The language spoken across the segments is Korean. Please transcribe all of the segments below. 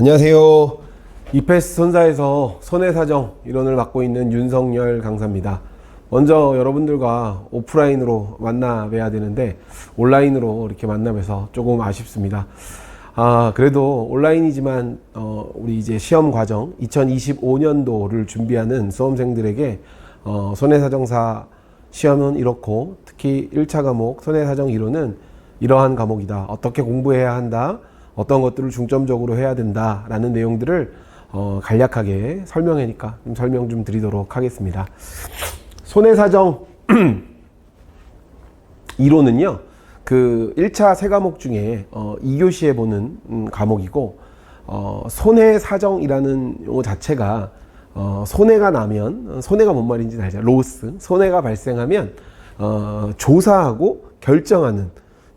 안녕하세요. 이페스 선사에서 손해사정 이론을 맡고 있는 윤성열 강사입니다. 먼저 여러분들과 오프라인으로 만나 뵈야 되는데 온라인으로 이렇게 만나 뵈서 조금 아쉽습니다. 아, 그래도 온라인이지만 어, 우리 이제 시험 과정 2025년도를 준비하는 수험생들에게 어, 손해사정사 시험은 이렇고 특히 1차 과목 손해사정 이론은 이러한 과목이다. 어떻게 공부해야 한다. 어떤 것들을 중점적으로 해야 된다라는 내용들을 어, 간략하게 설명하니까 좀 설명 좀 드리도록 하겠습니다. 손해사정 이론은요, 그 1차 세 과목 중에 어, 2교시에 보는 음, 과목이고, 어, 손해사정이라는 용어 자체가 어, 손해가 나면, 어, 손해가 뭔 말인지 알죠? 로스. 손해가 발생하면 어, 조사하고 결정하는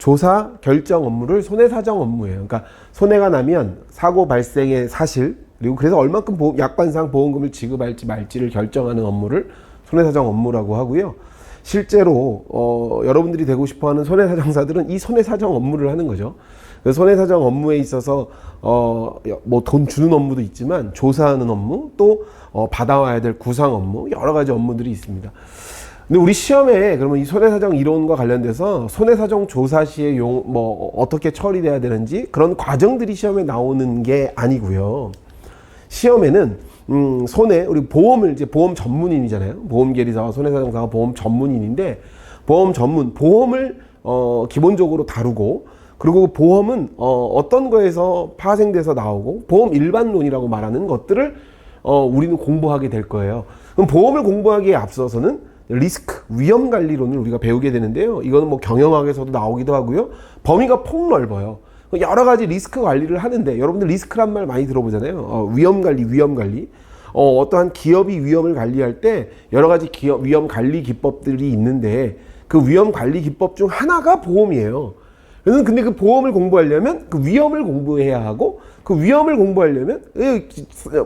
조사 결정 업무를 손해 사정 업무예요. 그러니까 손해가 나면 사고 발생의 사실 그리고 그래서 얼마큼 보험, 약관상 보험금을 지급할지 말지를 결정하는 업무를 손해 사정 업무라고 하고요. 실제로 어, 여러분들이 되고 싶어하는 손해 사정사들은 이 손해 사정 업무를 하는 거죠. 그 손해 사정 업무에 있어서 어, 뭐 돈 주는 업무도 있지만 조사하는 업무 또 어, 받아와야 될 구상 업무 여러 가지 업무들이 있습니다. 근데 우리 시험에 그러면 이 손해사정 이론과 관련돼서 손해사정 조사 시에 용, 뭐, 어떻게 처리돼야 되는지 그런 과정들이 시험에 나오는 게 아니고요. 시험에는, 음, 손해, 우리 보험을 이제 보험 전문인이잖아요. 보험 계리사와 손해사정사가 보험 전문인인데, 보험 전문, 보험을, 어, 기본적으로 다루고, 그리고 보험은, 어, 어떤 거에서 파생돼서 나오고, 보험 일반론이라고 말하는 것들을, 어, 우리는 공부하게 될 거예요. 그럼 보험을 공부하기에 앞서서는 리스크, 위험 관리론을 우리가 배우게 되는데요. 이거는 뭐 경영학에서도 나오기도 하고요. 범위가 폭넓어요. 여러 가지 리스크 관리를 하는데 여러분들 리스크란 말 많이 들어보잖아요. 어, 위험 관리, 위험 관리. 어, 어떠한 기업이 위험을 관리할 때 여러 가지 기업 위험 관리 기법들이 있는데 그 위험 관리 기법 중 하나가 보험이에요. 그래서 근데 그 보험을 공부하려면 그 위험을 공부해야 하고 그 위험을 공부하려면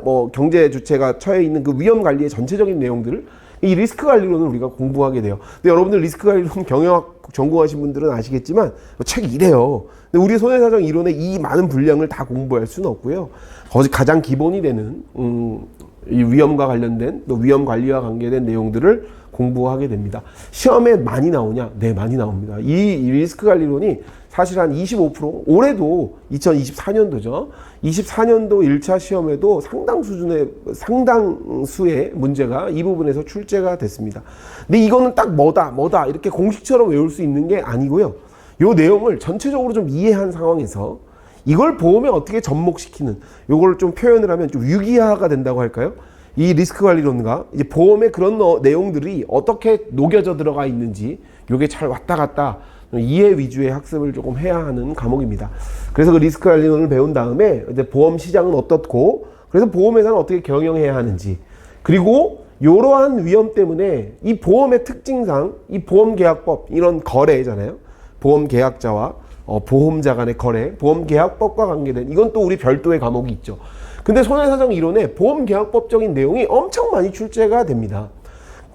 뭐 경제 주체가 처해 있는 그 위험 관리의 전체적인 내용들을 이 리스크 관리론을 우리가 공부하게 돼요. 근데 여러분들 리스크 관리론 경영학 전공하신 분들은 아시겠지만 책 이래요. 근데 우리 손해사정 이론의 이 많은 분량을 다 공부할 수는 없고요. 거기 가장 기본이 되는 음, 이 위험과 관련된 또 위험 관리와 관계된 내용들을 공부하게 됩니다. 시험에 많이 나오냐? 네, 많이 나옵니다. 이 리스크 관리론이 사실 한 25% 올해도 2024년도죠. 24년도 1차 시험에도 상당 수준의 상당수의 문제가 이 부분에서 출제가 됐습니다. 근데 이거는 딱 뭐다 뭐다 이렇게 공식처럼 외울 수 있는 게 아니고요. 요 내용을 전체적으로 좀 이해한 상황에서 이걸 보험에 어떻게 접목시키는 요걸 좀 표현을 하면 좀 유기화가 된다고 할까요? 이 리스크 관리론과 이제 보험의 그런 어, 내용들이 어떻게 녹여져 들어가 있는지 요게 잘 왔다 갔다 이해 위주의 학습을 조금 해야 하는 과목입니다. 그래서 그 리스크 관리론을 배운 다음에 이제 보험 시장은 어떻고 그래서 보험회사는 어떻게 경영해야 하는지 그리고 이러한 위험 때문에 이 보험의 특징상 이 보험 계약법 이런 거래잖아요. 보험 계약자와 어, 보험자 간의 거래, 보험계약법과 관계된 이건 또 우리 별도의 과목이 있죠. 근데 손해사정 이론에 보험계약법적인 내용이 엄청 많이 출제가 됩니다.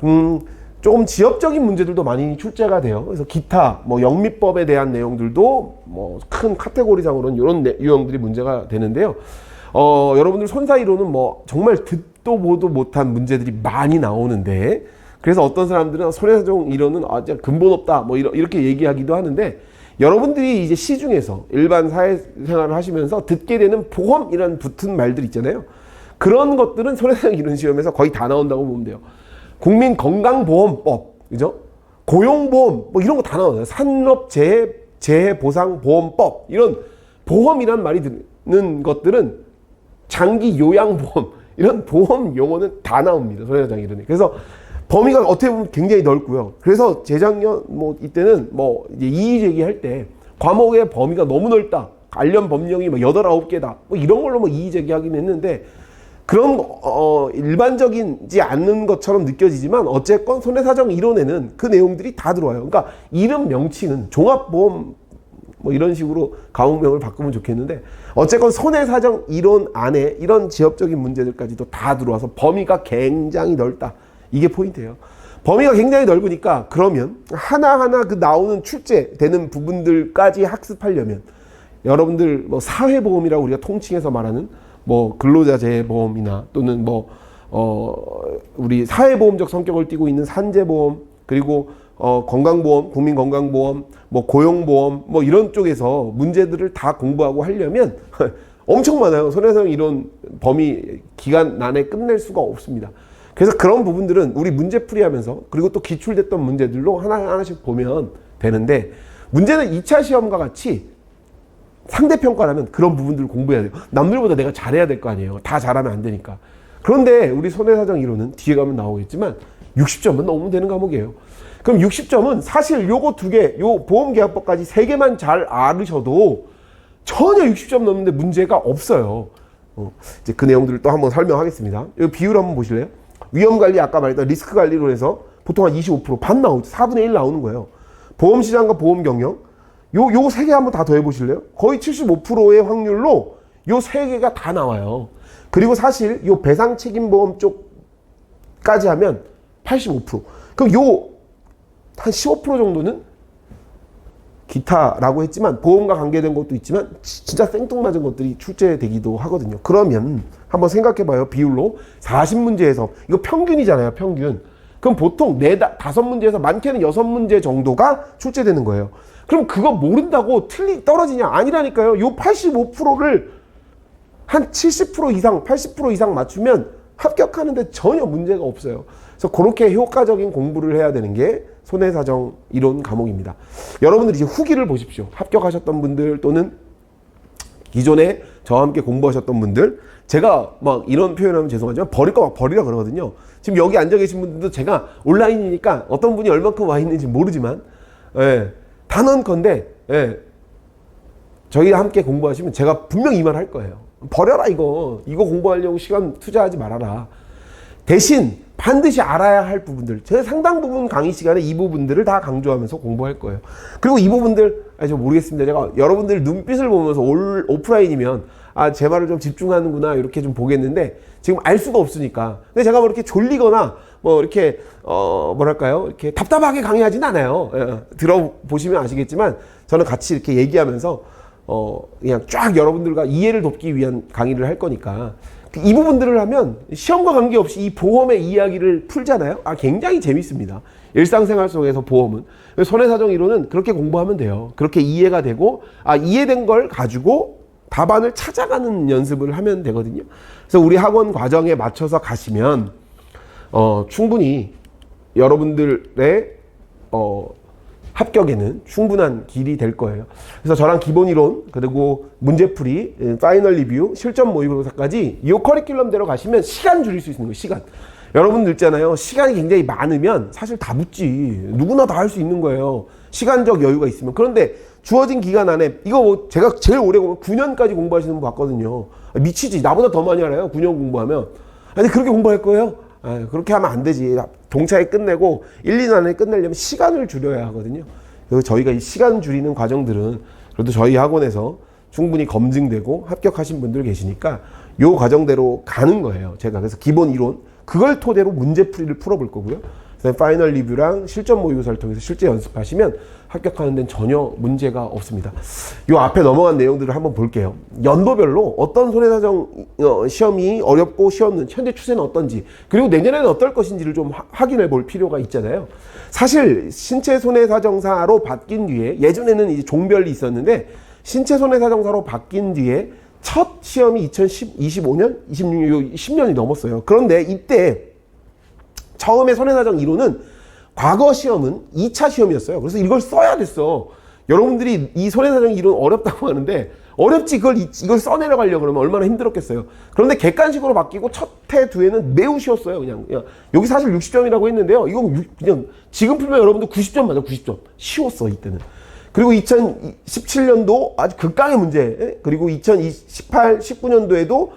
음, 조금 지역적인 문제들도 많이 출제가 돼요. 그래서 기타 뭐 영미법에 대한 내용들도 뭐 큰 카테고리상으로는 이런 내, 유형들이 문제가 되는데요. 어, 여러분들 손사 이론은 뭐 정말 듣도 보도 못한 문제들이 많이 나오는데 그래서 어떤 사람들은 손해사정 이론은 아, 근본 없다 뭐 이렇게 얘기하기도 하는데 여러분들이 이제 시중에서 일반 사회생활을 하시면서 듣게 되는 보험이라는 붙은 말들 있잖아요. 그런 것들은 손해사정 이론 시험에서 거의 다 나온다고 보면 돼요. 국민 건강보험법, 그죠? 고용보험, 뭐 이런 거 다 나와요. 산업재해, 재해보상보험법, 이런 보험이란 말이 드는 것들은 장기 요양보험, 이런 보험 용어는 다 나옵니다. 손해사장 이론에. 그래서 범위가 어떻게 보면 굉장히 넓고요. 그래서 재작년 뭐 이때는 뭐 이제 이의 제기할 때 과목의 범위가 너무 넓다. 관련 법령이 뭐 여덟 아홉 개다. 뭐 이런 걸로 뭐 이의 제기하긴 했는데 그런 어 일반적이지 않는 것처럼 느껴지지만 어쨌건 손해사정 이론에는 그 내용들이 다 들어와요. 그러니까 이름 명칭은 종합보험 뭐 이런 식으로 과목명을 바꾸면 좋겠는데 어쨌건 손해사정 이론 안에 이런 지역적인 문제들까지도 다 들어와서 범위가 굉장히 넓다. 이게 포인트예요. 범위가 굉장히 넓으니까 그러면 하나하나 그 나오는 출제되는 부분들까지 학습하려면 여러분들 뭐 사회보험이라고 우리가 통칭해서 말하는 뭐 근로자재보험이나 또는 뭐 어, 우리 사회보험적 성격을 띠고 있는 산재보험 그리고 어, 건강보험, 국민건강보험, 뭐 고용보험 뭐 이런 쪽에서 문제들을 다 공부하고 하려면 엄청 많아요. 손해상 이런 범위 기간 안에 끝낼 수가 없습니다. 그래서 그런 부분들은 우리 문제 풀이 하면서 그리고 또 기출됐던 문제들로 하나 하나씩 보면 되는데 문제는 2차 시험과 같이 상대평가라면 그런 부분들을 공부해야 돼요. 남들보다 내가 잘해야 될 거 아니에요. 다 잘하면 안 되니까. 그런데 우리 손해사정 이론은 뒤에 가면 나오겠지만 60점은 넘으면 되는 과목이에요. 그럼 60점은 사실 요거 두 개, 요 보험계약법까지 세 개만 잘 알으셔도 전혀 60점 넘는데 문제가 없어요. 어, 이제 그 내용들을 또 한번 설명하겠습니다. 이 비율 한번 보실래요? 위험 관리 아까 말했던 리스크 관리로 해서 보통 한 25%반 나오죠. 4분의 1 나오는 거예요. 보험 시장과 보험 경영 요 요 세 개 한번 다 더해 보실래요? 거의 75%의 확률로 요 세 개가 다 나와요. 그리고 사실 요 배상 책임 보험 쪽까지 하면 85%. 그럼 요 한 15% 정도는 기타라고 했지만 보험과 관계된 것도 있지만 지- 진짜 생뚱맞은 것들이 출제되기도 하거든요. 그러면 한번 생각해 봐요. 비율로 40문제에서 이거 평균이잖아요. 평균. 그럼 보통 네 다- 다섯 문제에서 많게는 여섯 문제 정도가 출제되는 거예요. 그럼 그거 모른다고 틀리 떨어지냐? 아니라니까요. 요 85%를 한 70% 이상, 80% 이상 맞추면 합격하는데 전혀 문제가 없어요. 그래서 그렇게 효과적인 공부를 해야 되는 게 손해사정 이론 과목입니다. 여러분들 이제 후기를 보십시오. 합격하셨던 분들 또는 기존에 저와 함께 공부하셨던 분들 제가 막 이런 표현하면 죄송하지만 버릴 거 막 버리라 그러거든요. 지금 여기 앉아 계신 분들도 제가 온라인이니까 어떤 분이 얼마큼 와 있는지 모르지만 예, 단언컨대 예, 저희와 함께 공부하시면 제가 분명 이말 할 거예요. 버려라 이거. 이거 공부하려고 시간 투자하지 말아라. 대신 반드시 알아야 할 부분들. 제가 상당 부분 강의 시간에 이 부분들을 다 강조하면서 공부할 거예요. 그리고 이 부분들, 아, 저 모르겠습니다. 제가 여러분들 눈빛을 보면서 올, 오프라인이면 아, 제 말을 좀 집중하는구나 이렇게 좀 보겠는데 지금 알 수가 없으니까. 근데 제가 뭐 이렇게 졸리거나 뭐 이렇게 어 뭐랄까요 이렇게 답답하게 강의하진 않아요. 예, 들어보시면 아시겠지만 저는 같이 이렇게 얘기하면서 어 그냥 쫙 여러분들과 이해를 돕기 위한 강의를 할 거니까 이 부분들을 하면 시험과 관계없이 이 보험의 이야기를 풀잖아요. 아 굉장히 재밌습니다. 일상생활 속에서 보험은 손해사정 이론은 그렇게 공부하면 돼요. 그렇게 이해가 되고 아 이해된 걸 가지고 답안을 찾아가는 연습을 하면 되거든요. 그래서 우리 학원 과정에 맞춰서 가시면 어, 충분히 여러분들의 어, 합격에는 충분한 길이 될 거예요. 그래서 저랑 기본 이론 그리고 문제풀이, 예, 파이널 리뷰, 실전 모의고사까지 이 커리큘럼대로 가시면 시간 줄일 수 있는 거예요. 시간. 여러분들 있잖아요. 시간이 굉장히 많으면 사실 다 묻지. 누구나 다 할 수 있는 거예요. 시간적 여유가 있으면. 그런데 주어진 기간 안에 이거 뭐 제가 제일 오래 보면 9년까지 공부하시는 분 봤거든요. 아, 미치지. 나보다 더 많이 알아요. 9년 공부하면. 아니 그렇게 공부할 거예요? 아, 그렇게 하면 안 되지. 동차에 끝내고 1, 2년 안에 끝내려면 시간을 줄여야 하거든요. 그래서 저희가 이 시간 줄이는 과정들은 그래도 저희 학원에서 충분히 검증되고 합격하신 분들 계시니까 요 과정대로 가는 거예요. 제가 그래서 기본 이론 그걸 토대로 문제풀이를 풀어볼 거고요. 그다음에 파이널 리뷰랑 실전 모의고사를 통해서 실제 연습하시면 합격하는 데는 전혀 문제가 없습니다. 요 앞에 넘어간 내용들을 한번 볼게요. 연도별로 어떤 손해사정 어, 시험이 어렵고 쉬웠는지 현재 추세는 어떤지 그리고 내년에는 어떨 것인지를 좀 하- 확인해 볼 필요가 있잖아요. 사실 신체 손해사정사로 바뀐 뒤에 예전에는 이제 종별이 있었는데 신체 손해사정사로 바뀐 뒤에 첫 시험이 2025년, 26년, 10년이 넘었어요. 그런데 이때 처음에 손해사정 이론은 과거 시험은 2차 시험이었어요. 그래서 이걸 써야 됐어. 여러분들이 이 손해사정 이론 어렵다고 하는데 어렵지 그걸 이- 이걸 써내려가려고 그러면 얼마나 힘들었겠어요. 그런데 객관식으로 바뀌고 첫 해, 두 해는 매우 쉬웠어요. 그냥, 그냥. 여기 사실 60점이라고 했는데요. 이건 유- 그냥 지금 풀면 여러분들 90점 맞아. 90점. 쉬웠어 이때는. 그리고 2017년도 아주 극강의 문제, 예? 그리고 2018, 19년도에도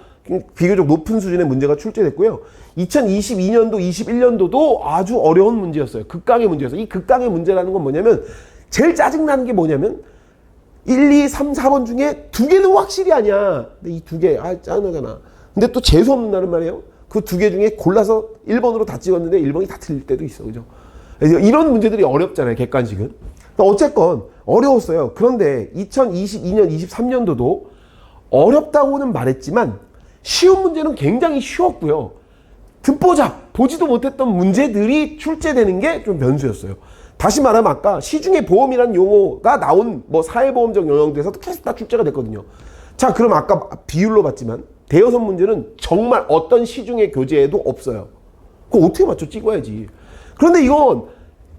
비교적 높은 수준의 문제가 출제됐고요. 2022년도, 21년도도 아주 어려운 문제였어요. 극강의 문제였어요. 이 극강의 문제라는 건 뭐냐면 제일 짜증나는 게 뭐냐면 1, 2, 3, 4번 중에 두 개는 확실히 아니야. 근데 이 두 개, 아, 짜증나잖아. 근데 또 재수없는 날은 말이에요. 그 두 개 중에 골라서 1번으로 다 찍었는데 1번이 다 틀릴 때도 있어. 그죠? 이런 문제들이 어렵잖아요. 객관식은. 어쨌건 어려웠어요. 그런데 2022년, 23년도도 어렵다고는 말했지만 쉬운 문제는 굉장히 쉬웠고요. 듣보잡 보지도 못했던 문제들이 출제되는 게 좀 변수였어요. 다시 말하면 아까 시중에 보험이라는 용어가 나온 뭐 사회보험적 영역들에서도 계속 다 출제가 됐거든요. 자, 그럼 아까 비율로 봤지만 대여섯 문제는 정말 어떤 시중의 교재에도 없어요. 그거 어떻게 맞춰 찍어야지. 그런데 이건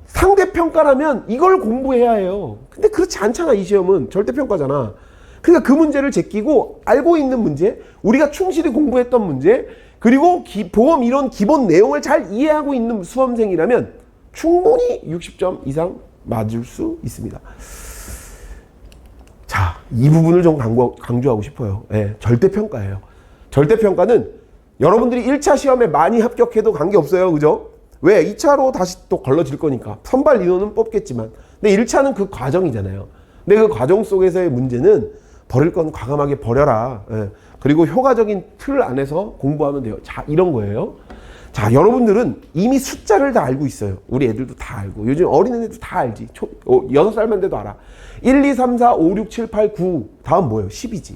상대평가라면 이걸 공부해야 해요. 근데 그렇지 않잖아, 이 시험은. 절대평가잖아. 그러니까 그 문제를 제끼고 알고 있는 문제, 우리가 충실히 공부했던 문제, 그리고 기- 보험 이론 기본 내용을 잘 이해하고 있는 수험생이라면 충분히 60점 이상 맞을 수 있습니다. 자, 이 부분을 좀 강조, 강조 하고 싶어요. 예, 절대평가예요. 절대평가는 여러분들이 1차 시험에 많이 합격해도 관계없어요. 그죠? 왜? 2차로 다시 또 걸러질 거니까. 선발 인원은 뽑겠지만. 근데 1차는 그 과정이잖아요. 근데 그 과정 속에서의 문제는 버릴 건 과감하게 버려라. 예. 그리고 효과적인 틀 안에서 공부하면 돼요. 자, 이런 거예요. 자, 여러분들은 이미 숫자를 다 알고 있어요. 우리 애들도 다 알고. 요즘 어린애들도 다 알지. 초, 어, 6살만 돼도 알아. 1, 2, 3, 4, 5, 6, 7, 8, 9. 다음 뭐예요? 10이지.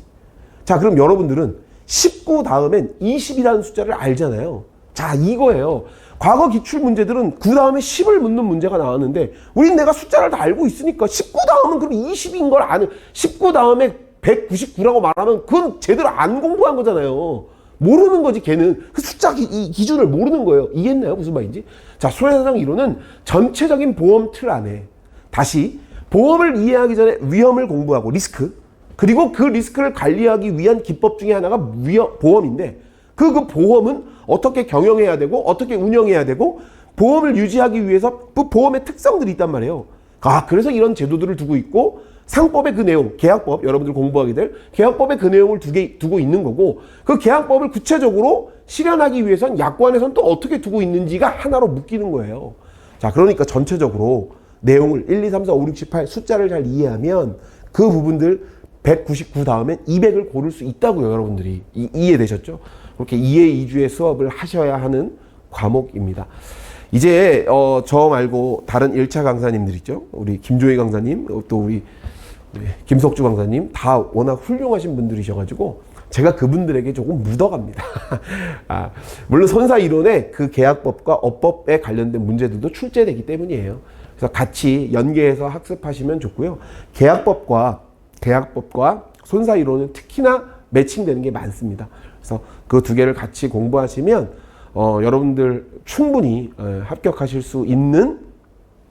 자, 그럼 여러분들은 19 다음엔 20이라는 숫자를 알잖아요. 자, 이거예요. 과거 기출 문제들은 9 다음에 10을 묻는 문제가 나왔는데, 우린 내가 숫자를 다 알고 있으니까 19 다음은 그럼 20인 걸 아는, 19 다음에 199라고 말하면 그건 제대로 안 공부한 거잖아요. 모르는 거지, 걔는. 그 숫자 기, 이 기준을 모르는 거예요. 이해했나요? 무슨 말인지? 자, 손해사상 이론은 전체적인 보험 틀 안에 다시 보험을 이해하기 전에 위험을 공부하고 리스크, 그리고 그 리스크를 관리하기 위한 기법 중에 하나가 위험, 보험인데 그, 그 보험은 어떻게 경영해야 되고 어떻게 운영해야 되고 보험을 유지하기 위해서 그 보험의 특성들이 있단 말이에요. 아, 그래서 이런 제도들을 두고 있고 상법의 그 내용, 계약법, 여러분들 공부하게 될 계약법의 그 내용을 두개, 두고 있는 거고 그 계약법을 구체적으로 실현하기 위해선 약관에선 또 어떻게 두고 있는지가 하나로 묶이는 거예요. 자, 그러니까 전체적으로 내용을 1, 2, 3, 4, 5, 6, 7, 8 숫자를 잘 이해하면 그 부분들 199 다음엔 200을 고를 수 있다고요, 여러분들이. 이, 이해되셨죠? 그렇게 2회 2주의 수업을 하셔야 하는 과목입니다. 이제 어, 저 말고 다른 1차 강사님들 있죠? 우리 김조희 강사님, 어, 또 우리 김석주 강사님 다 워낙 훌륭하신 분들이셔가지고 제가 그분들에게 조금 묻어갑니다. 아, 물론 선사 이론에 그 계약법과 업법에 관련된 문제들도 출제되기 때문이에요. 그래서 같이 연계해서 학습하시면 좋고요. 계약법과 계약법과 손사 이론은 특히나 매칭되는 게 많습니다. 그래서 그 두 개를 같이 공부하시면 어, 여러분들 충분히 어, 합격하실 수 있는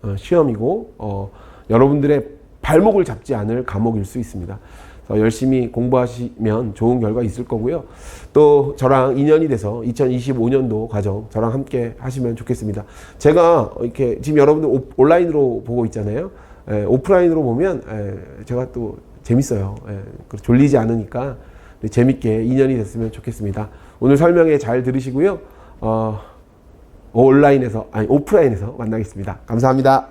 어, 시험이고 어, 여러분들의 발목을 잡지 않을 과목일 수 있습니다. 열심히 공부하시면 좋은 결과 있을 거고요. 또 저랑 인연이 돼서 2025년도 과정 저랑 함께 하시면 좋겠습니다. 제가 이렇게 지금 여러분들 오- 온라인으로 보고 있잖아요. 에, 오프라인으로 보면 에, 제가 또 재밌어요. 에, 그 졸리지 않으니까 재밌게 인연이 됐으면 좋겠습니다. 오늘 설명회 잘 들으시고요. 어, 온라인에서 아니 오프라인에서 만나겠습니다. 감사합니다.